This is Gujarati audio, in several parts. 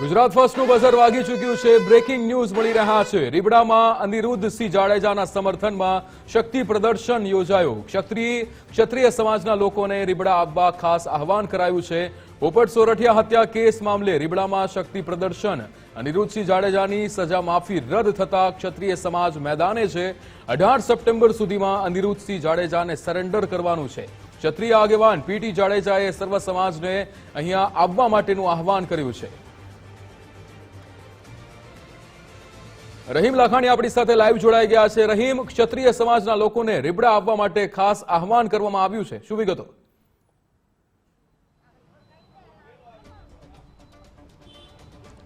ગુજરાત ફર્સ્ટનું બઝર વાગી ચૂક્યું છે. બ્રેકિંગ ન્યૂઝ મળી રહ્યા છે. રીબડામાં અનિરુદ્ધસિંહ જાડેજાના સમર્થનમાં શક્તિ પ્રદર્શન યોજાયું. ક્ષત્રિય ક્ષત્રિય સમાજના લોકોને રીબડા આવવા ખાસ આહવાન કરાયું છે. પોપટ સોરઠિયા હત્યા કેસ મામલે રીબડામાં શક્તિ પ્રદર્શન. અનિરુદ્ધસિંહ જાડેજાની સજા માફી રદ થતા ક્ષત્રિય સમાજ મેદાને છે. અઢાર સપ્ટેમ્બર સુધીમાં અનિરુદ્ધસિંહ જાડેજાને સરેન્ડર કરવાનું છે. ક્ષત્રિય આગેવાન પીટી જાડેજાએ સર્વ સમાજને અહીંયા આવવા માટેનું આહવાન કર્યું છે. રહીમ લાખાણી આપણી સાથે લાઈવ જોડાઈ ગયા છે. રહીમ, ક્ષત્રિય સમાજના લોકોને રીબડા આપવા માટે ખાસ આહવાન કરવામાં આવ્યું છે. શું વિગતો?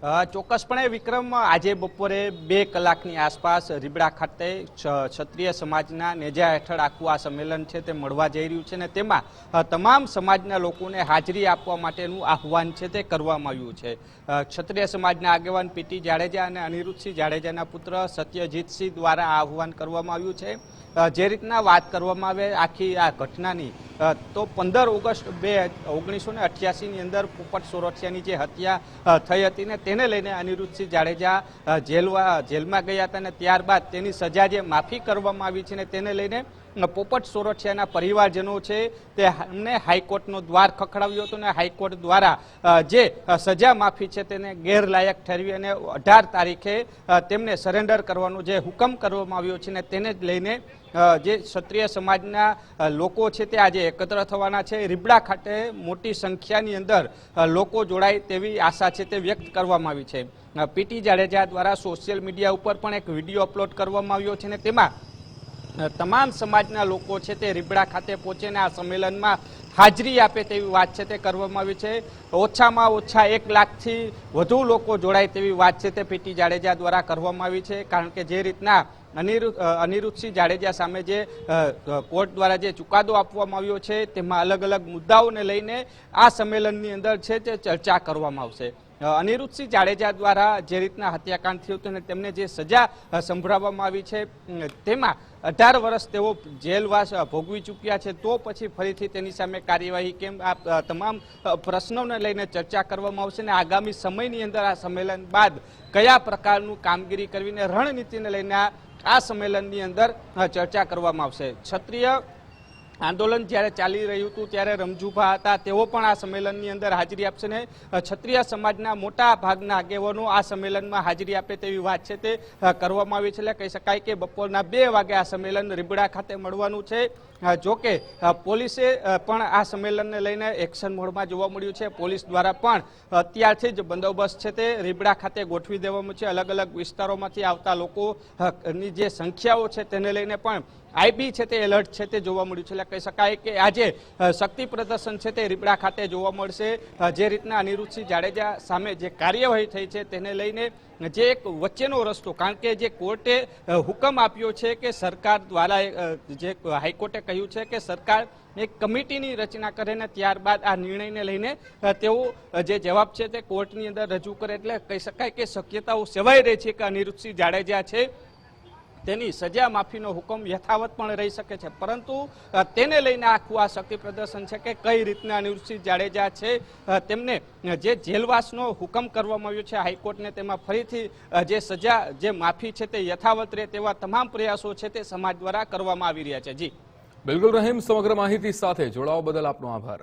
ચોક્કસપણે વિક્રમ, આજે બપોરે બે કલાકની આસપાસ રીબડા ખાતે ક્ષ- ક્ષત્રિય સમાજના નેજા હેઠળ આખું આ સંમેલન છે તે મળવા જઈ રહ્યું છે ને તેમાં તમામ સમાજના લોકોને હાજરી આપવા માટેનું આહવાન છે તે કરવામાં આવ્યું છે. ક્ષત્રિય સમાજના આગેવાન પીટી જાડેજા અને અનિરુદ્ધસિંહ જાડેજાના પુત્ર સત્યજીતસિંહ દ્વારા આ આહવાન કરવામાં આવ્યું છે. જે રીતના વાત કરવામાં આવે આખી આ ઘટનાની તો પંદર ઓગસ્ટ બે ઓગણીસો ને અઠ્યાસીની અંદર પોપટ સોરઠિયાની જે હત્યા થઈ હતી ને તેને લઈને અનિરુદ્ધસિંહ જાડેજા જેલવા, જેલમાં ગયા હતા અને ત્યારબાદ તેની સજા જે માફી કરવામાં આવી છે ને તેને લઈને પોપટ સોરઠિયાના પરિવારજનો છે તે એમને હાઈકોર્ટનો દ્વાર ખખડાવ્યો હતો અને હાઈકોર્ટ દ્વારા જે સજા માફી છે તેને ગેરલાયક ઠેરવી અને અઢાર તારીખે તેમને સરેન્ડર કરવાનો જે હુકમ કરવામાં આવ્યો છે ને તેને જ લઈને જે ક્ષત્રિય સમાજના લોકો છે તે આજે એકત્ર થવાના છે. રીબડા ખાતે મોટી સંખ્યાની અંદર લોકો જોડાય તેવી આશા છે તે વ્યક્ત કરવામાં આવી છે. પીટી જાડેજા દ્વારા સોશિયલ મીડિયા ઉપર પણ એક વીડિયો અપલોડ કરવામાં આવ્યો છે ને તેમાં તમામ સમાજના લોકો છે તે રીબડા ખાતે પહોંચીને આ સંમેલનમાં હાજરી આપે તેવી વાત છે તે કરવામાં આવી છે. ઓછામાં ઓછા એક લાખથી વધુ લોકો જોડાય તેવી વાત છે તે પીટી જાડેજા દ્વારા કરવામાં આવી છે. કારણ કે જે રીતના અનિરુદ્ધ અનિરુદ્ધસિંહ જાડેજા સામે જે કોર્ટ દ્વારા જે ચુકાદો આપવામાં આવ્યો છે, તેમાં અલગ અલગ મુદ્દાઓને લઈને આ સંમેલનની અંદર છે તે ચર્ચા કરવામાં આવશે. અનિરુદ્ધસિંહ જાડેજા દ્વારા જે રીતના હત્યાકાંડ થયું હતું અને તેમને જે સજા સંભળાવવામાં આવી છે તેમાં અઢાર વર્ષ તેઓ જેલવાસ ભોગવી ચૂક્યા છે. તો પછી ફરીથી તેની સામે કાર્યવાહી કેમ? આ તમામ પ્રશ્નોને લઈને ચર્ચા કરવામાં આવશે અને આગામી સમયની અંદર આ સંમેલન બાદ કયા પ્રકારનું કામગીરી કરવીને રણનીતિને લઈને આ આ સંમેલનની અંદર ચર્ચા કરવામાં આવશે. ક્ષત્રિય આંદોલન જ્યારે ચાલી રહ્યું હતું ત્યારે રમજુભા હતા. તેઓ પણ આ સંમેલનની અંદર હાજરી આપશે ને ક્ષત્રિય સમાજના મોટા ભાગના આગેવાનો આ સંમેલનમાં હાજરી આપે તેવી વાત છે તે કરવામાં આવી છે. એટલે કહી શકાય કે બપોરના બે વાગે આ સંમેલન રીબડા ખાતે મળવાનું છે. અ, જો કે અ, પોલીસે પણ આ સંમેલનને લઈને એક્શન મોડમાં જોવા મળ્યું છે. પોલીસ દ્વારા પણ અત્યારથી જ બંદોબસ્ત છે તે રીબડા ખાતે ગોઠવી દેવામાં છે. અલગ અલગ વિસ્તારોમાંથી આવતા લોકોની જે સંખ્યાઓ છે તેને લઈને પણ આઈબી છે તે એલર્ટ છે તે જોવા મળ્યું છે. એટલે કહી શકાય કે આજે શક્તિ પ્રદર્શન છે તે રીબડા ખાતે જોવા મળશે. જે રીતના અનિરુદ્ધસિંહ જાડેજા સામે જે કાર્યવાહી થઈ છે તેને લઈને જે એક વચ્ચેનો રસ્તો, કારણ કે જે કોર્ટે હુકમ આપ્યો છે કે સરકાર દ્વારા જે હાઈકોર્ટે કહ્યું છે કે સરકાર એક કમિટીની રચના કરે ને ત્યારબાદ આ નિર્ણયને લઈને તેઓ જે જવાબ છે તે કોર્ટની અંદર રજૂ કરે. એટલે કહી શકાય કે શક્યતાઓ સેવાઈ રહી છે કે અનિરુદ્ધસિંહ જાડેજા છે. તેની સજા માફીનો હુકમ યથાવત પણ રહી શકે છે. પરંતુ તેને લઈને આખું આ શક્તિ પ્રદર્શન છે કે કઈ રીતના અનિરુદ્ધસિંહ જાડેજા છે તેમને જે જેલવાસનો હુકમ કરવામાં આવ્યો છે હાઈકોર્ટને તેમાં ફરીથી જે સજા, જે માફી છે તે યથાવત રહે તેવા તમામ પ્રયાસો છે તે સમાજ દ્વારા કરવામાં આવી રહ્યા છે. જી. બિલકુલ રહીમ, સમગ્ર માહિતી સાથે જોડાવા બદલ આપનો આભાર.